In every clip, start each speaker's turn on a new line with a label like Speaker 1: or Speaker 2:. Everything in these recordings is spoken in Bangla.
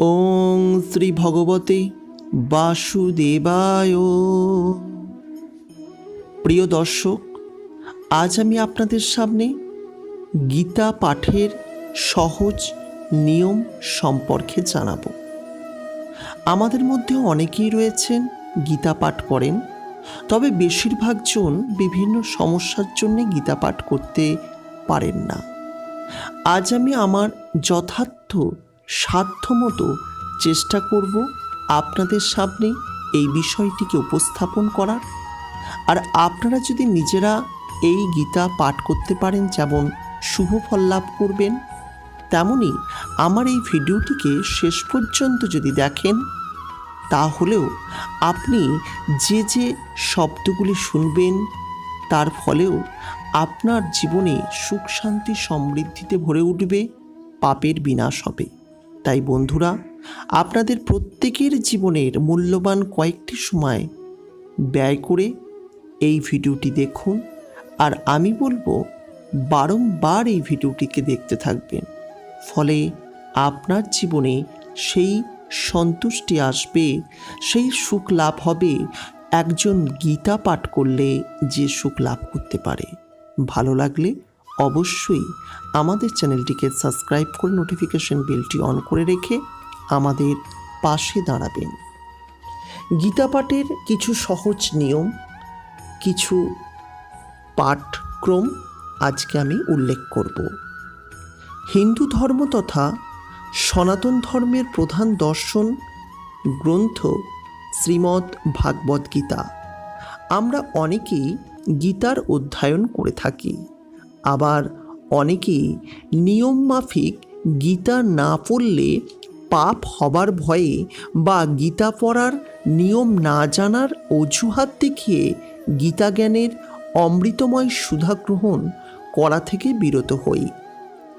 Speaker 1: ওং শ্রী ভগবতে বাসুদেবায়। প্রিয় দর্শক, আজ আমি আপনাদের সামনে গীতা পাঠের সহজ নিয়ম সম্পর্কে জানাব। আমাদের মধ্যে অনেকেই রয়েছেন, গীতা পাঠ করেন, তবে বেশিরভাগ জন বিভিন্ন সমস্যার জন্য গীতা পাঠ করতে পারেন না। আজ আমি আমার যথার্থ সাধ্যমতো চেষ্টা করব আপনাদের সামনে এই বিষয়টিকে উপস্থাপন করার। আর আপনারা যদি নিজেরা এই গীতা পাঠ করতে পারেন, যেমন শুভ ফল লাভ করবেন, তেমনি আমার এই ভিডিওটিকে শেষ পর্যন্ত যদি দেখেন, তাহলেও আপনি যে যে শব্দগুলি শুনবেন, তার ফলেও আপনার জীবনে সুখ শান্তি সমৃদ্ধিতে ভরে উঠবে, পাপের বিনাশ হবে। তাই বন্ধুরা, আপনাদের প্রত্যেকের জীবনের মূল্যবান কয়েকটি সময় ব্যয় করে এই ভিডিওটি দেখুন আর আমি বলব বারংবার এই ভিডিওটিকে দেখতে থাকবেন। ফলে আপনার জীবনে সেই সন্তুষ্টি আসবে, সেই সুখ লাভ হবে। একজন গীতা পাঠ করলে যে সুখ লাভ করতে পারে। ভালো লাগলে অবশ্যই আমাদের চ্যানেলটিকে সাবস্ক্রাইব করে নোটিফিকেশন বেলটি অন করে রেখে আমাদের পাশে দাঁড়াবেন। গীতা পাঠের কিছু সহজ নিয়ম, কিছু পাঠক্রম আজকে আমি উল্লেখ করব। হিন্দু ধর্ম তথা সনাতন ধর্মের প্রধান দর্শন গ্রন্থ শ্রীমদ্ ভাগবত গীতা। আমরা অনেকেই গীতার অধ্যয়ন করে থাকি। আবার অনেকেই নিয়ম মাফিক গীতা না পড়লে পাপ হবার ভয়ে বা গীতা পড়ার নিয়ম না জানার অজুহাত দেখিয়ে গীতা জ্ঞানের অমৃতময় সুধা গ্রহণ করা থেকে বিরত হই।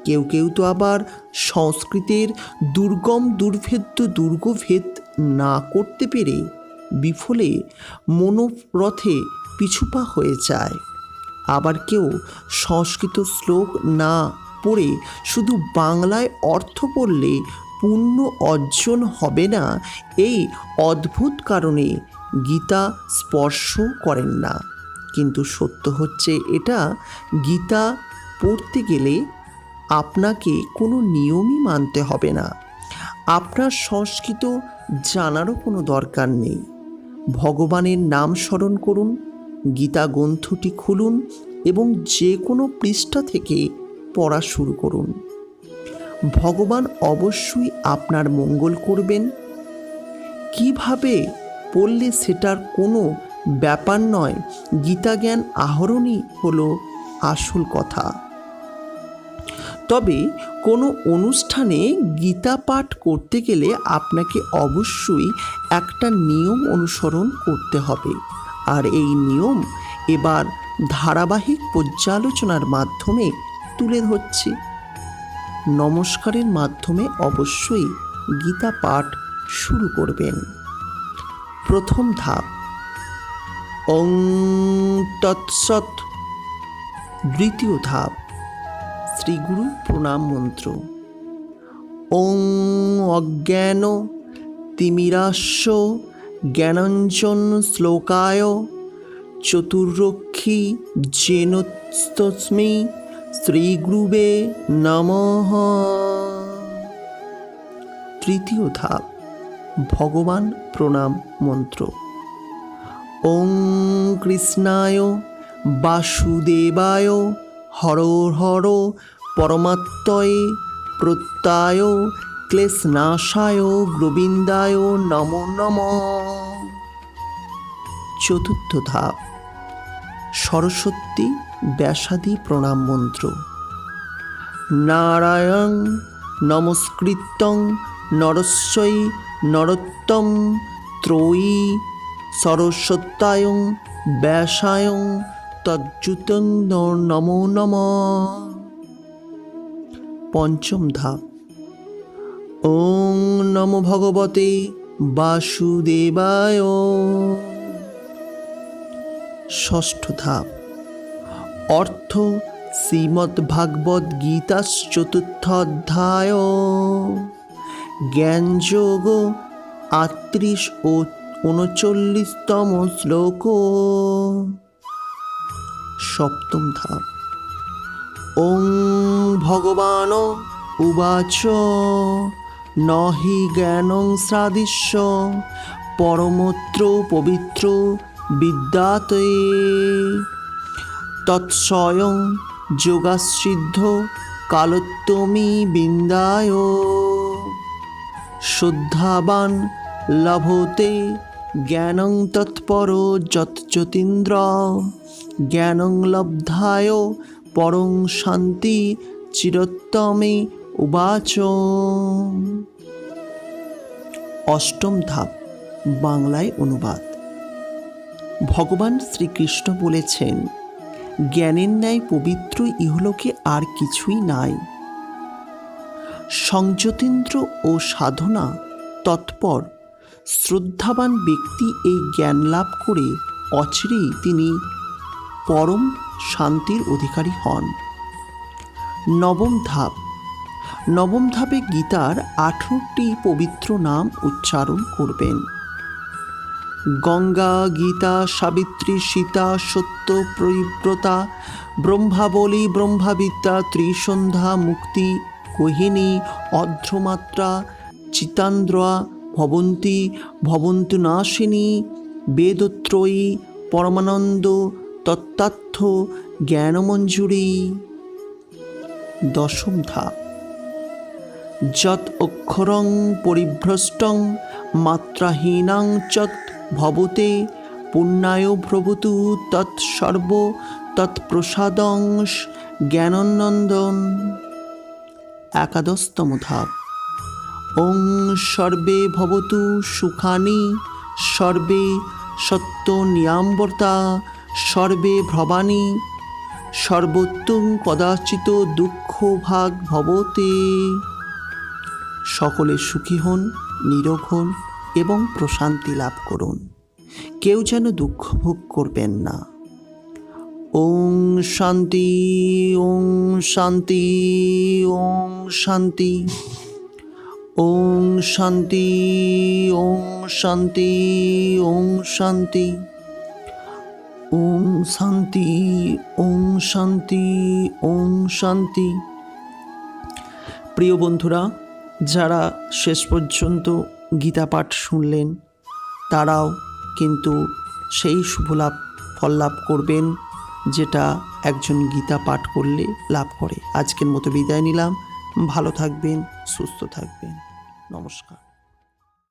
Speaker 1: কেউ কেউ তো আবার সংস্কৃতের দুর্গম দুর্ভেদ্য দুর্গভেদ না করতে পেরে বিফলে মনোরথে পিছুপা হয়ে যায়। আবার কেউ সংস্কৃত শ্লোক না পড়ে শুধু বাংলায় অর্থ পড়লে পুণ্য অর্জন হবে না, এই অদ্ভুত কারণে গীতা স্পর্শ করেন না। কিন্তু সত্য হচ্ছে এটা, গীতা পড়তে গেলে আপনাকে কোনো নিয়মই মানতে হবে না। আপনার সংস্কৃত জানারও কোনো দরকার নেই। ভগবানের নাম স্মরণ করুন গীতা গ্রন্থটি খুলুন এবং যে কোনো পৃষ্ঠা থেকে পড়া শুরু করুন। ভগবান অবশ্যই আপনার মঙ্গল করবেন। কীভাবে পড়লে সেটার কোনো ব্যাপার নয় গীতা জ্ঞান আহরণই হলো আসল কথা। তবে কোনো অনুষ্ঠানে গীতা পাঠ করতে গেলে আপনাকে অবশ্যই একটা নিয়ম অনুসরণ করতে হবে। আর এই নিয়ম এবার ধারাবাহিক পর্যালোচনার মাধ্যমে তুলে ধরছি। নমস্কারের মাধ্যমে অবশ্যই গীতা পাঠ শুরু করবেন। প্রথম ধাপ। ওং তৎসৎ দ্বিতীয় ধাপ। শ্রীগুরু প্রণাম মন্ত্র। ওং অজ্ঞান তিমিরাস্য জ্ঞানঞ্জন শ্লোকায়, চতুর্রক্ষী জেনস্তস্মি শ্রীগুরুবে নমঃ। তৃতীয় ধাপ, ভগবান প্রণাম মন্ত্র। ওং কৃষ্ণায়, বাসুদেবায়, হর হর পরমাত্ময়ে, প্রত্যয়, ক্লেশনাশায়, গোবিন্দায়, নম নম। চতুর্থ ধাপ। সরস্বতী ব্যাসাদি প্রণাম মন্ত্র। নারায়ণ নমস্কৃত্যং নরস্বই নরোত্তম ত্রয়ী সরস্বত্যায়ং ব্যাসায়ং তজ্জুতং নমো নম। পঞ্চম ধাপ। ওং নম ভগবতে বাসুদেবায়। ষষ্ঠ ধাপ। অর্থ শ্রীমদ্ ভাগবত গীতা চতুর্থ অধ্যায় জ্ঞানযোগ আটত্রিশ ও উনচল্লিশতম শ্লোক। সপ্তম ধাপ। ওং ভগবান উবাচ, নহি জ্ঞানং সাদৃশ্য পরমত্র পবিত্র বিদ্যাতে তৎস্বয়ং যোগাসিদ্ধ কালোত্তমী বিন্দায়। শুদ্ধাবান লভতে জ্ঞানং তৎপর যৎযতীন্দ্র জ্ঞানং লব্ধায় পরং শান্তি চিরোত্তমে উবাচ। অষ্টম ধাপ, বাংলায় অনুবাদ। ভগবান শ্রীকৃষ্ণ বলেছেন, জ্ঞানের ন্যায় পবিত্র ইহলোকে আর কিছুই নাই। সংযতীন্দ্র ও সাধনা তৎপর শ্রদ্ধাবান ব্যক্তি এই জ্ঞান লাভ করে অচিরেই তিনি পরম শান্তির অধিকারী হন। নবম ধাপ। নবম ধাপে গীতার আঠেরোটি পবিত্র নাম উচ্চারণ করবেন। গঙ্গা, গীতা, সাবিত্রী, সীতা, সত্য প্রবিব্রতা ব্রহ্মাবলী ব্রহ্মাবিদ্যা, ত্রিসন্ধ্যা, মুক্তি কোহিনী অর্ধমাত্রা, চিতান্দ্রা, ভবন্তী ভবন্তু নাশিনী বেদত্রয়ী, পরমানন্দ, তত্ত্বার্থ, জ্ঞানমঞ্জুরি। দশম ধাপ। যৎ অক্ষরং পরিভ্রষ্টং, মাত্রাহীনাং চৎ ভবতে পুণ্যায় ভ্রবতু তৎসর্ব তৎপ্রসাদং জ্ঞাননন্দন। একাদশতম ধাপ। ওং সর্বে ভবতু সুখানি, সর্বে সত্য নিয়াম্বর্তা সর্বে ভ্রবাণী, সর্বোত্তম কদাচিত দুঃখ ভাগ ভবতে। সকলে সুখী হন, নিরোগ হন। এবং প্রশান্তি লাভ করুন। কেউ যেন দুঃখ ভোগ করবেন না। ওং শান্তি ওং শান্তি ওং শান্তি। ওং শান্তি ওং শান্তি ওং শান্তি। ওং শান্তি ওং শান্তি ওং শান্তি। প্রিয় বন্ধুরা, যারা শেষ পর্যন্ত গীতা পাঠ শুনলেন। তারাও কিন্তু সেই শুভলাভ ফল লাভ করবেন যেটা একজন গীতা পাঠ করলে লাভ করে। আজকের মতো বিদায় নিলাম। ভালো থাকবেন, সুস্থ থাকবেন। নমস্কার।